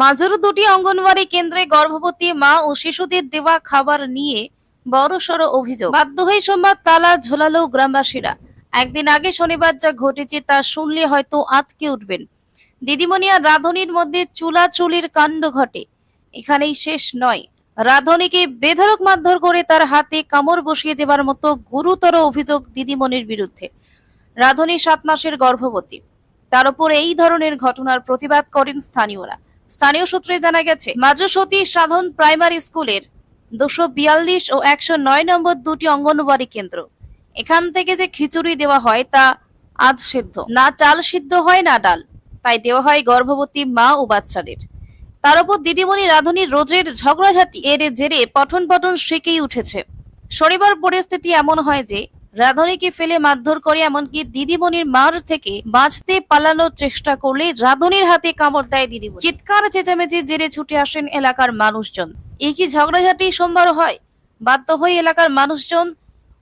মাজুর দুটি অঙ্গনওয়াড়ি কেন্দ্রে গর্ভবতী মা ও শিশুদের দেওয়া খাবার নিয়ে বড়সড় অভিযোগ। বাধ্য হয়ে সোমবার তালা ঝোলালো গ্রামবাসীরা। একদিন আগে শনিবার যা ঘটেছে তা শুনলে হয়তো আটকে উঠবেন। দিদিমণি আর রাধনির মধ্যে চুলাচুলির কাণ্ড ঘটে। এখানেই শেষ নয়। রাধনীকে বেধরক মারধর করে তার হাতে কামড় বসিয়ে দেওয়ার মতো গুরুতর অভিযোগ দিদিমণির বিরুদ্ধে। রাধনী সাত মাসের গর্ভবতী। তার উপর এই ধরনের ঘটনার প্রতিবাদ করেন স্থানীয়রা। স্থানীয় সূত্রে জানা গেছে মাজু সতী সাধন প্রাইমারি স্কুলের দুশো বিয়াল্লিশ ও একশো নয় নম্বর দুটি অঙ্গনওয়াড়ি কেন্দ্র। এখান থেকে যে খিচুড়ি দেওয়া হয় তা আধ সিদ্ধ। না চাল সিদ্ধ হয়, না ডাল। তাই দেওয়া হয় গর্ভবতী মা ও বাচ্চাদের। তার উপর দিদিমণি রাধুনির রোজের ঝগড়াঝাটি এর জেরে পঠন পঠন শিখেই উঠেছে। শনিবার পরিস্থিতি এমন হয় যে রাধুনিকে ফেলে মারধর করে, এমনকি দিদিমণির মার থেকে বাঁচতে পালানোর চেষ্টা করলে রাধুনির হাতে কামড় দেয় দিদিমণি। চিৎকার চেঁচামেচির জেরে ছুটে আসেন এলাকার মানুষজন। এই কি ঝগড়াঝাটি সোমবার হয়। বাধ্য হয়ে এলাকার মানুষজন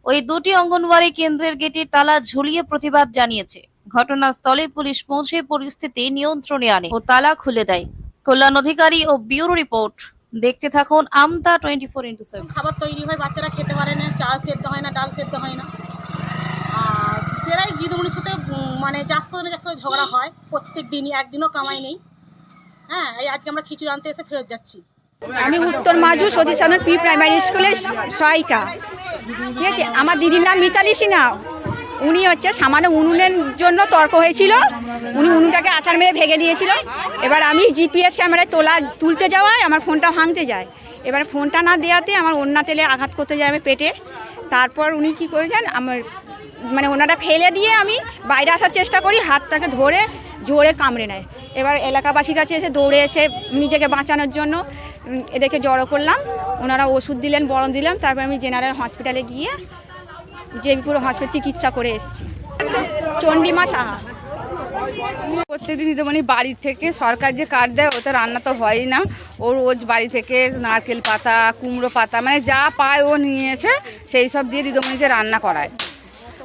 ওই দুটি অঙ্গনওয়াড়ি কেন্দ্রের গেটে তালা ঝুলিয়ে প্রতিবাদ জানিয়েছে। ঘটনাস্থলে পুলিশ পৌঁছে পরিস্থিতি নিয়ন্ত্রণে আনে ও তালা খুলে দেয়। কল্যাণ অধিকারী ও ব্যুরো রিপোর্ট। দেখতে থাকুন Amta twenty four into seven খাবার তৈরি হয় বাচ্চারা খেতে পারে না চাল সেদ্ধ হয় না ডাল সেদ্ধ হয় না। আর প্রায় জিদমনির সাথে মানে যার সঙ্গে যার সঙ্গে ঝগড়া হয় প্রত্যেক দিনই একদিনও কামাই নেই। হ্যাঁ এই আজকে আমরা খিচুড়ি আনতে এসে ফেরত যাচ্ছি। আমি উত্তর মাজু সতীশ প্রি প্রাইমারি স্কুলের সহায়িকা। ঠিক আছে? আমার দিদির নাম মিতালি সিনহা। উনি হচ্ছে সামান্য উনুনের জন্য তর্ক হয়েছিল। উনি উনুনটাকে আচার মেরে ভেঙে দিয়েছিল। এবার আমি জিপিএস ক্যামেরায় তোলা, তুলতে যাওয়ায় আমার ফোনটা ভাঙতে যায়। এবার ফোনটা না দেওয়াতে আমার অন্যা তেলে আঘাত করতে যায় আমার পেটে তারপর উনি কি করেছেন, আমার মানে ওনাটা ফেলে দিয়ে আমি বাইরে আসার চেষ্টা করি, হাতটাকে ধরে জোরে কামড়ে নেয়। এবার এলাকাবাসীর কাছে এসে দৌড়ে এসে নিজেকে বাঁচানোর জন্য এদেরকে জড়ো করলাম। ওনারা ওষুধ দিলেন, বরণ দিলাম তারপর আমি জেনারেল হসপিটালে গিয়ে জেবিপুর হসপিটাল চিকিৎসা করে এসেছি। চণ্ডীমা সাহা। প্রত্যেকদিন দিদিমণি বাড়ি থেকে সরকার যে কার্ড দেয় ওটা রান্না তো হয়ই না। ও রোজ বাড়ি থেকে নারকেল পাতা, কুমড়ো পাতা মানে যা পায় ও নিয়ে এসে সেই সব দিয়ে দিদিমণিকে রান্না করায়।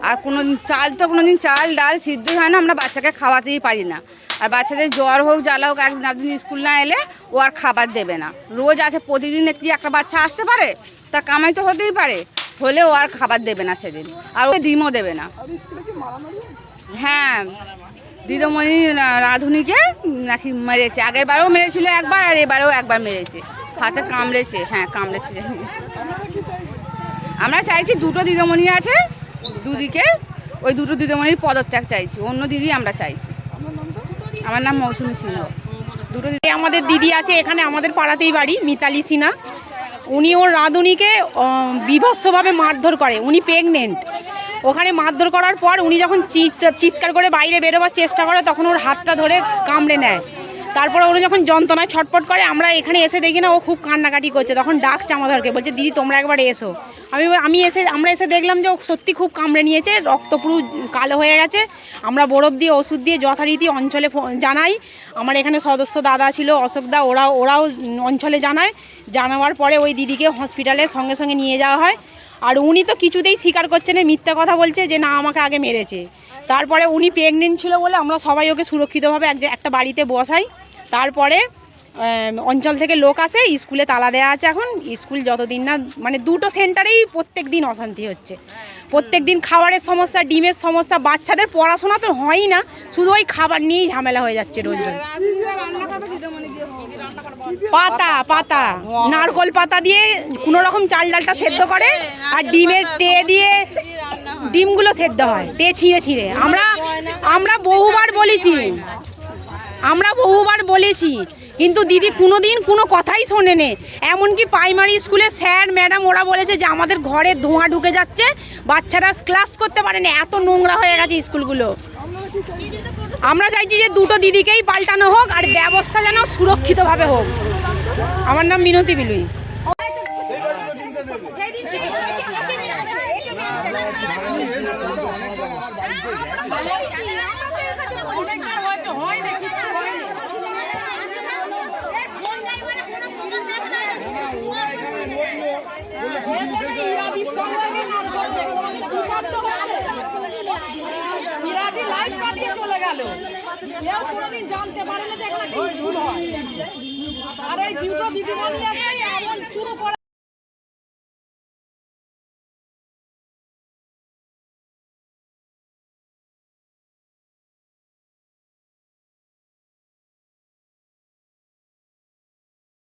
আর কোনো চাল তো কোনো দিন চাল, ডাল সিদ্ধ হয় না, আমরা বাচ্চাকে খাওয়াতেই পারি না। আর বাচ্চাদের জ্বর হোক, জ্বালা হোক একদিন স্কুল না এলে ও আর খাবার দেবে না। রোজ আছে প্রতিদিন কি একটা বাচ্চা আসতে পারে তার কামাই তো হতেই পারে। হলে ও আর খাবার দেবে না সেদিন। আর ওকে ডিমও দেবে না। হ্যাঁ? দিদিমণি রাধুনিকে নাকি মেরেছে। আগের বারেও মেরেছিল একবার আর এবারেও একবার মেরেছে। হাতে কামড়েছে হ্যাঁ কামড়েছে। আমরা চাইছি দুটো দিদিমণি আছে দুদিকে। ওই দুটো দিদিমণির পদত্যাগ চাইছি অন্য দিদি আমরা চাইছি। আমার নাম মৌসুমী সিংহ। দুটো দিদি আমাদের দিদি আছে এখানে আমাদের পাড়াতেই বাড়ি মিতালি সিনহা। উনি ওর রাঁধুনিকে বিভৎসভাবে মারধর করে, উনি প্রেগনেন্ট ওখানে মারধর করার পর উনি যখন চিৎ- চিৎকার করে বাইরে বেরোবার চেষ্টা করে, তখন ওর হাতটা ধরে কামড়ে নেয়। তারপরে ওরা যখন যন্ত্রণায় ছটপট করে, আমরা এখানে এসে দেখি না, ও খুব কান্নাকাটি করছে। তখন ডাকছে আমাদেরকে, বলছে, দিদি, তোমরা একবার এসো। আমি আমি এসে, আমরা এসে দেখলাম যে ও সত্যি খুব কামড়ে নিয়েছে, রক্ত পুরো কালো হয়ে গেছে। আমরা বরফ দিয়ে, ওষুধ দিয়ে যথারীতি অঞ্চলে জানাই। আমার এখানে সদস্য দাদা ছিল, অশোক দা ওরাও ওরাও অঞ্চলে জানায়। জানাবার পরে ওই দিদিকে হসপিটালে সঙ্গে সঙ্গে নিয়ে যাওয়া হয়। আর উনি তো কিছুতেই স্বীকার করছে না, মিথ্যা কথা বলছে যে না, আমাকে আগে মেরেছে। তারপরে উনি প্রেগনেন্ট ছিল বলে আমরা সবাই ওকে সুরক্ষিতভাবে এক একটা বাড়িতে বসাই। তারপরে অঞ্চল থেকে লোক আসে, স্কুলে তালা দেওয়া আছে এখন। স্কুল যতদিন না মানে দুটো সেন্টারেই প্রত্যেক দিন অশান্তি হচ্ছে। প্রত্যেক দিন খাবারের সমস্যা, ডিমের সমস্যা, বাচ্চাদের পড়াশোনা তো হয়ই না। শুধু ওই খাবার নিয়েই ঝামেলা হয়ে যাচ্ছে রোজ রোজ। পাতা পাতা। নারকল পাতা দিয়ে কোনো রকম চাল ডালটা সেদ্ধ করে আর ডিমের টে দিয়ে ডিমগুলো সেদ্ধ হয়, টে ছিঁড়ে ছিঁড়ে। আমরা আমরা বহুবার বলেছি, আমরা বহুবার বলেছি, কিন্তু দিদি কোনো দিন কোনো কথাই শোনেনে। এমনকি প্রাইমারি স্কুলে স্যার ম্যাডাম ওরা বলেছে যে আমাদের ঘরে ধোঁয়া ঢুকে যাচ্ছে, বাচ্চারা ক্লাস করতে পারে না এত নোংরা হয়ে গেছে স্কুলগুলো। আমরা চাইছি যে দুটো দিদিকেই পাল্টানো হোক আর ব্যবস্থা যেন সুরক্ষিতভাবে হোক। আমার নাম মিনতি বিলুই। কোনোদিন জানতে পারে ভুল